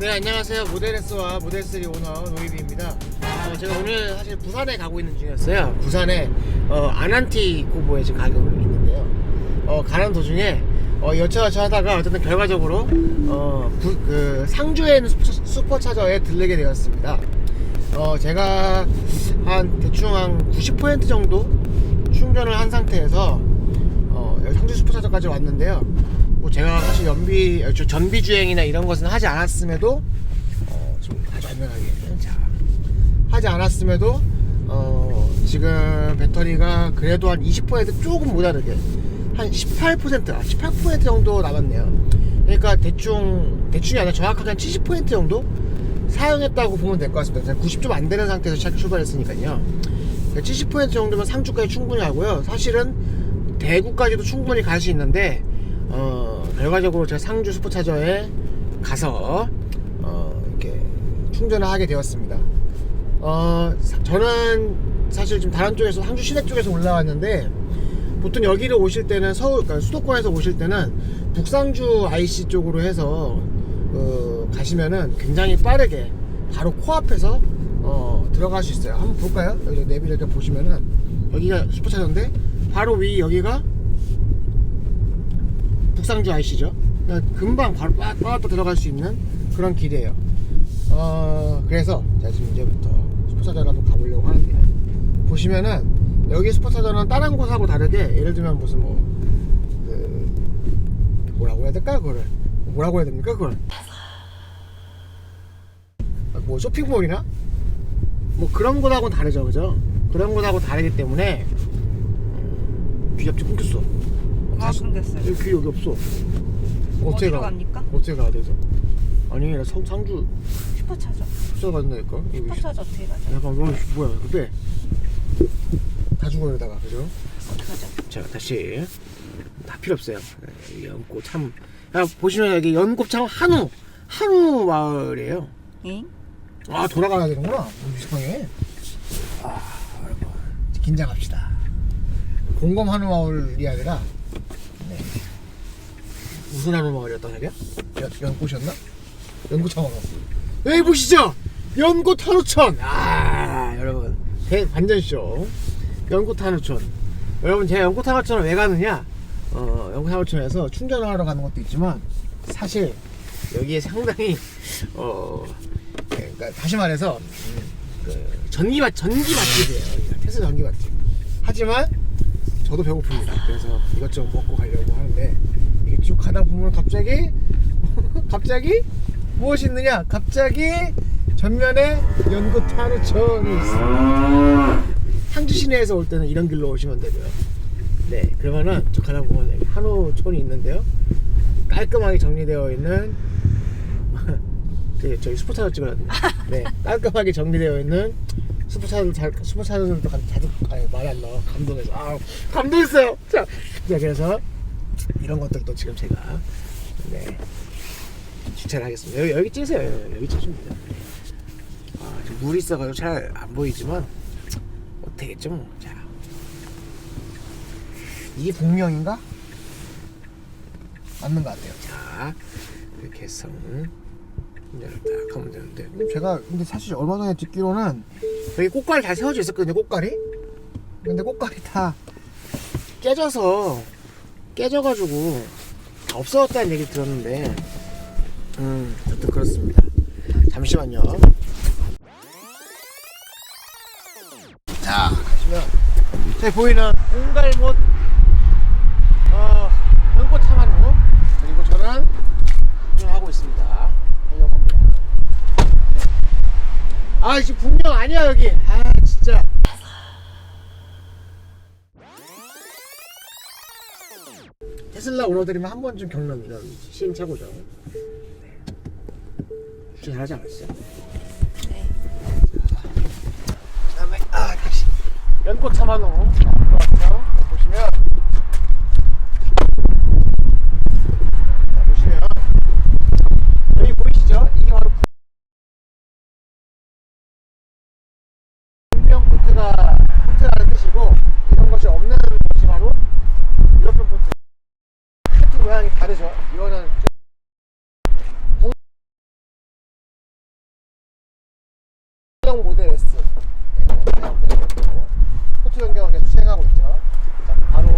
네 안녕하세요. 모델S와 모델3 오너 노이비입니다. 어, 제가 오늘 사실 부산에 가고 있는 중이었어요. 부산에 어, 아난티 고보에 지금 가고 있는데요. 어, 가는 도중에 어, 여차저차 하다가 어쨌든 결과적으로 어, 부, 그 상주에 있는 슈퍼, 슈퍼 차저에 들르게 되었습니다. 어, 제가 한 대충 한 90% 정도 충전을 한 상태에서 어, 상주 슈퍼차저까지 왔는데요. 뭐 제가 사실 연비, 전비 주행이나 이런 것은 하지 않았음에도 어, 좀 아주 안전하게 자 하지 않았음에도 어, 지금 배터리가 그래도 한 20% 조금 모자르게 한 18%, 아, 18% 정도 남았네요. 그러니까 대충 대충이 아니라 정확하게 한 70% 정도 사용했다고 보면 될 것 같습니다. 90 좀 안 되는 상태에서 시작 출발했으니까요. 70% 정도면 상주까지 충분히 하고요. 사실은 대구까지도 충분히 갈 수 있는데 어, 결과적으로 제가 상주 슈퍼차저에 가서 어, 이렇게 충전을 하게 되었습니다. 어, 사- 저는 사실 좀 다른 쪽에서 상주 시내 쪽에서 올라왔는데 보통 여기를 오실 때는 서울 그러니까 수도권에서 오실 때는 북상주 IC 쪽으로 해서 어, 가시면은 굉장히 빠르게 바로 코앞에서 어, 들어갈 수 있어요. 한번 볼까요? 여기 내비를 이렇게 보시면은 여기가 슈퍼차저인데 바로 위 여기가 IC죠. 그러니까 금방 바로 빠, 빠또 들어갈 수 있는 그런 길이에요. 어, 그래서 제가 지금 이제부터 한번 가보려고 하는데요. 보시면은 여기 슈퍼차저는 다른 곳하고 다르게 예를 들면 무슨 뭐 그, 뭐라고 해야 될까 그거를 뭐라고 해야 됩니까 그걸 아, 뭐 쇼핑몰이나 뭐 그런 곳하고는 다르죠 그죠 그런 곳하고 다르기 때문에 음, 귀 잡지 끊겼어 아 끊겼어요. 여기 귀 여기 없어 어디로 가 갑니까? 어떻게 가야 돼서 아니 나 성, 상주 슈퍼 차저. 숙소 간다니까 여기 슈퍼차저 어떻게 가죠? 잠깐 뭐 뭐야 그빼 다 죽어 이러다가 그죠 어떻게 가죠? 자 다시 다 필요 없어요 네, 연꽃 참 야, 보시면 여기 연꽃 참 한우 한우 마을이에요 응? 아 돌아가야 되는구나 너무 이상해 아 여러분 긴장합시다 공검 한우 마을이 아니라 네. 무슨 한우 마을이었다 자기야? 연, 연꽃이었나? 연꽃 한우 여기 보시죠 연꽃 한우천 아 여러분 대반전쇼 연꽃 한우천 여러분 제가 연꽃 한우천을 왜 가느냐 어 연꽃 한우천에서 충전을 하러 가는 것도 있지만 사실 여기에 상당히 어 그러니까 다시 말해서 음, 그 전기 맛 전기 맛집이에요. 테슬라 전기 맛집. 하지만 저도 배고픕니다. 그래서 이것저것 먹고 가려고 하는데 이게 쭉 가다 보면 갑자기 갑자기 무엇이 있느냐? 갑자기 전면에 연구 타르천이 있어. 상주 시내에서 올 때는 이런 길로 오시면 되고요. 네, 그러면은 쭉 가다 보면 한우촌이 있는데요. 깔끔하게 정리되어 있는 그 저희 슈퍼차저 찍어야 돼. 네, 깔끔하게 정리되어 있는 슈퍼차저 잘 슈퍼차저들도 가- 자주 아니 말이 안 나와 감동해서 아 감동했어요. 자, 자 그래서 이런 것들도 지금 제가 네 주차를 하겠습니다. 여기 여기 찌세요. 여기 찌시면 돼요. 아, 지금 물이 있어가지고 잘 안 보이지만 어떻겠죠 뭐. 자, 이게 복명인가? 맞는 것 같아요. 자, 이렇게 해서 문제를 딱 하면 되는데 음, 제가 근데 사실 얼마 전에 듣기로는 여기 꽃갈이 잘 세워져 있었거든요 꽃갈이 근데 꽃갈이 다 깨져서 깨져가지고 다 없어졌다는 얘기 들었는데. 음 어쨌든 그렇습니다. 잠시만요. 자. 가시면 저기 보이는 옹갈못 어 연꽃 참한우 그리고 저는 하고 있습니다. 하려고 합니다. 네. 아 지금 분명 아니야 여기. 아 테슬라 오너들이면 한 번쯤 겪는 이런 시행착오죠 잘하지 않았어요? 네. 그다음에 아 다시 연꽃 들어왔어요 보시면 다르죠. 이거는 포트형 모델 S 포트 변경을 계속 수행하고 있죠. 자, 바로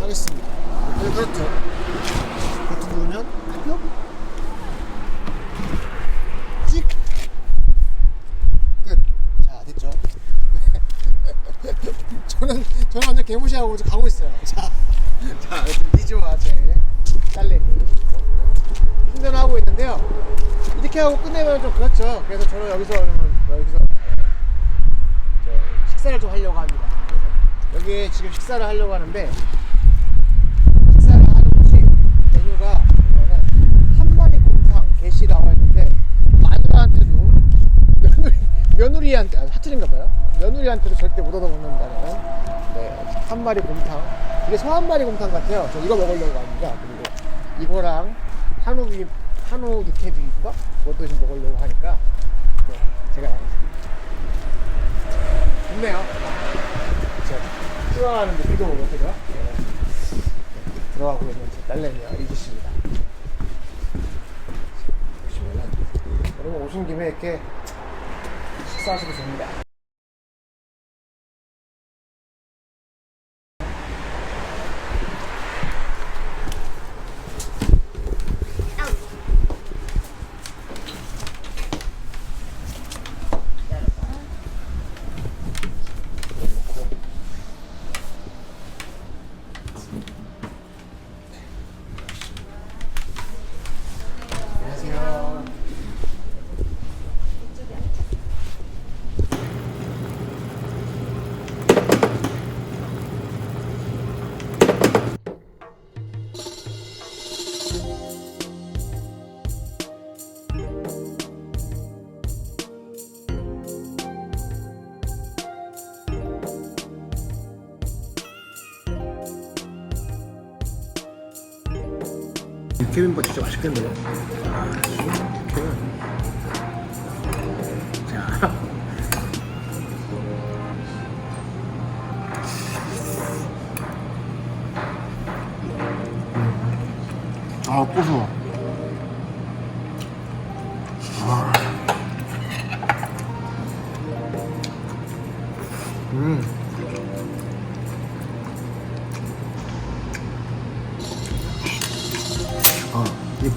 하겠습니다. 네, 그렇죠. 버튼 누르면 합격. 찍. 끝. 자, 됐죠. 저는 저는 완전 개무시하고 가고 있어요. 자. 자 리즈와 제 딸내미 충전하고 있는데요. 이렇게 하고 끝내면 좀 그렇죠. 그래서 저는 여기서 여기서 저 식사를 좀 하려고 합니다. 여기 지금 식사를 하려고 하는데 식사를 하는 곳이 메뉴가 보면은 한 마리 곰탕 게시 나와 있는데 마누라한테도 며느리 며느리한테 아, 사투리인가 봐요. 며느리한테도 절대 못 얻어 먹는다는 네, 한 마리 곰탕 이게 소한 마리 곰탕 같아요. 저 이거 먹으려고 합니다. 그리고 이거랑 한우 비 한우 육회 비빔밥 그것도 좀 먹으려고 하니까 네, 제가 좋네요. 제가 휴가하는데 비도 오고 그죠? 네. 들어가고 있는 제 딸내미와 이지씨입니다. 보시면은 여러분 오신 김에 이렇게 식사하셔도 됩니다. 케빈밥 진짜 맛있겠네요. 자. 아, 고소워. 아. 음.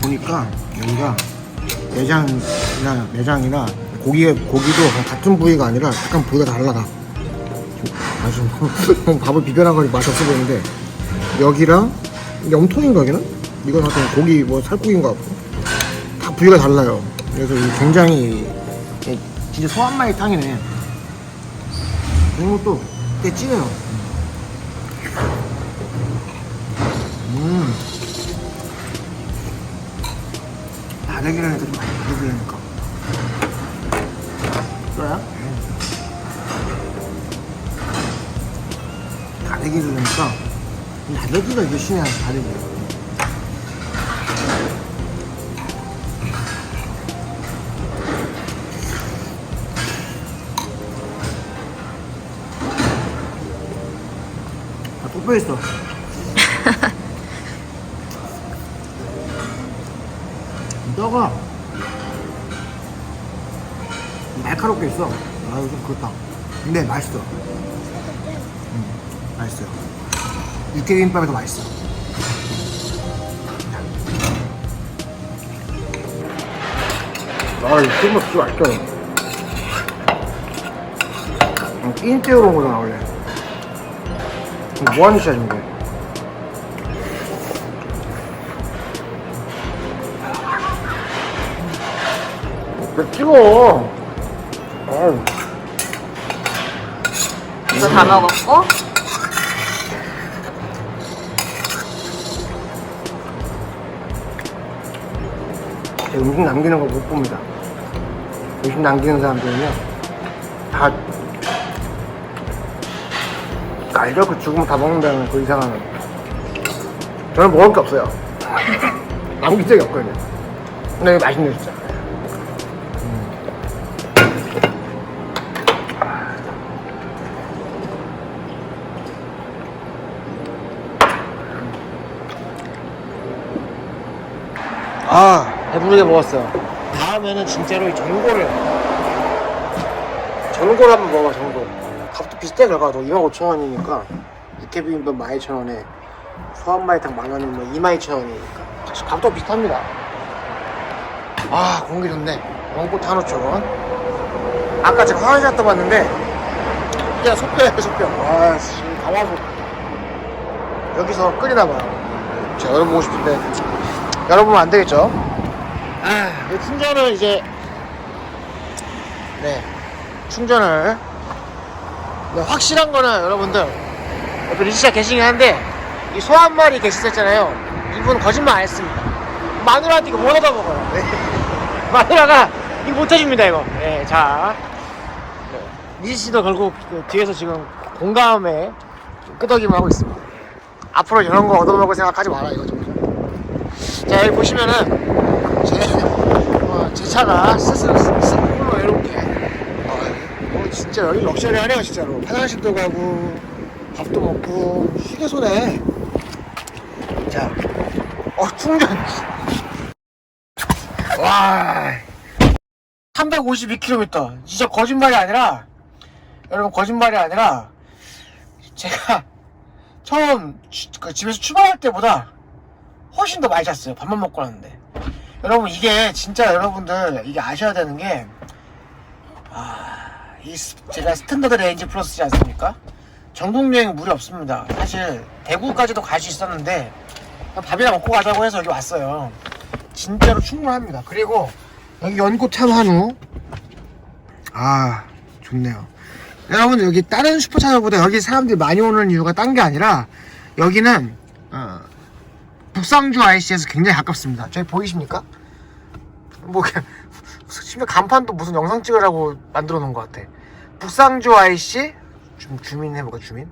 보니까 여기가 내장이나 내장이나 고기 고기도 같은 부위가 아니라 약간 부위가 달라다. 아주 밥을 비벼난 거니 맛 없어 보이는데 여기랑 염통인가 여기는? 이건 하여튼 고기 뭐 살코기인가 같고 다 부위가 달라요. 그래서 이 굉장히 이 진짜 소 한 마리 탕이네. 또꽤 진해요. 음. 해도 좀 많이. 그래요? 다대기를 하니까 다대기가 이게 신의 한 다대기. 아, 또 빼있어. 날카롭게 있어. 아, 좀 그렇다. 근데 맛있어. 음, 맛있어요. 육개비빔밥이 더 맛있어. 아, 이 튀김밥 진짜 맛있다. 음, 끼인 때우러 온 거잖아, 원래. 이거 뭐 하는 짓이야, 지금. 왜 찍어? 이거 다 먹었고 음식 남기는 거 못 봅니다. 음식 남기는 사람들은요, 다? 그 죽으면 다 먹는다는 그 이상한. 저는 먹을 게 없어요. 남긴 적이 없거든요. 근데 맛있네, 진짜. 아. 배부르게 먹었어요. 다음에는 진짜로 이 전골을 전골 한번 먹어봐 전골. 값도 비슷해 결과도 25,000원이니까. 육개비빔밥 12,000원에 소한마리탕 만 원이면 뭐 22,000원이니까. 값도 비슷합니다. 아 공기 좋네. 원꽃 한우촌 아까 제가 화장실 갔다 왔는데 그냥 소뼈예요 소뼈 와씨 가마솥 여기서 끓이나 봐요 제가 여러분 보고 싶은데 여러분 안 되겠죠? 아 충전을 이제 네 충전을. 네, 확실한 거는 여러분들 옆에 리치가 계시긴 한데 이 소 한 마리 계시었잖아요. 이분 거짓말 안 했습니다. 마누라한테 이거 못 얻어먹어요. 네. 마누라가 이거 못 해줍니다 이거. 네 자. 리치 씨도 결국 그 뒤에서 지금 공감에 좀 끄덕임을 하고 있습니다. 앞으로 이런 거 얻어먹을 생각하지 마라 이거죠 자 여기 보시면은 제, 어, 제 차가 스스로 이렇게 어, 어, 진짜 여기 럭셔리하네요 진짜로. 화장실도 가고 밥도 먹고 휴게소네. 자 어, 충전. 와 352km 진짜 거짓말이 아니라 여러분 거짓말이 아니라 제가 처음 주- 그 집에서 출발할 때보다 훨씬 더 많이 잤어요. 밥만 먹고 왔는데. 여러분, 이게 진짜 여러분들, 이게 아셔야 되는 게, 아, 이 스- 제가 스탠더드 레인지 플러스지 않습니까? 전국 여행 무리 없습니다. 사실, 대구까지도 갈 수 있었는데, 밥이나 먹고 가자고 해서 여기 왔어요. 진짜로 충분합니다. 그리고, 여기 연꽃 참 한우. 아, 좋네요. 여러분, 여기 다른 슈퍼차저보다 여기 사람들이 많이 오는 이유가 딴 게 아니라, 여기는, 어, 북상주 IC에서 굉장히 가깝습니다. 저기 보이십니까? 뭐 심지어 간판도 무슨 영상 찍으라고 만들어 놓은 것 같아. 북상주 IC 좀 주민 해볼까 주민?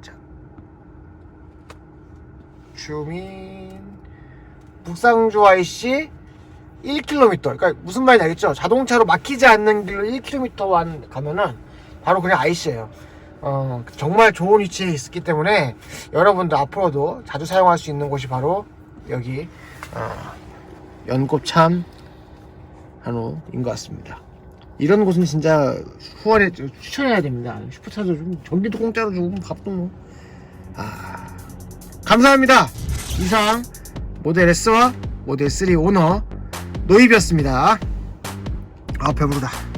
자, 주민 북상주 IC 1km. 그러니까 무슨 말인지 알겠죠? 자동차로 막히지 않는 길로 1km만 가면은 바로 그냥 IC예요. 어, 정말 좋은 위치에 있기 때문에 여러분도 앞으로도 자주 사용할 수 있는 곳이 바로 여기 어, 연곱참 한우인 것 같습니다. 이런 곳은 진짜 후원에 추천해야 됩니다. 슈퍼차도 좀 전기도 공짜로 주고 밥도 뭐. 아, 감사합니다. 이상 모델 S와 모델 3 오너 노입이었습니다. 아 배부르다.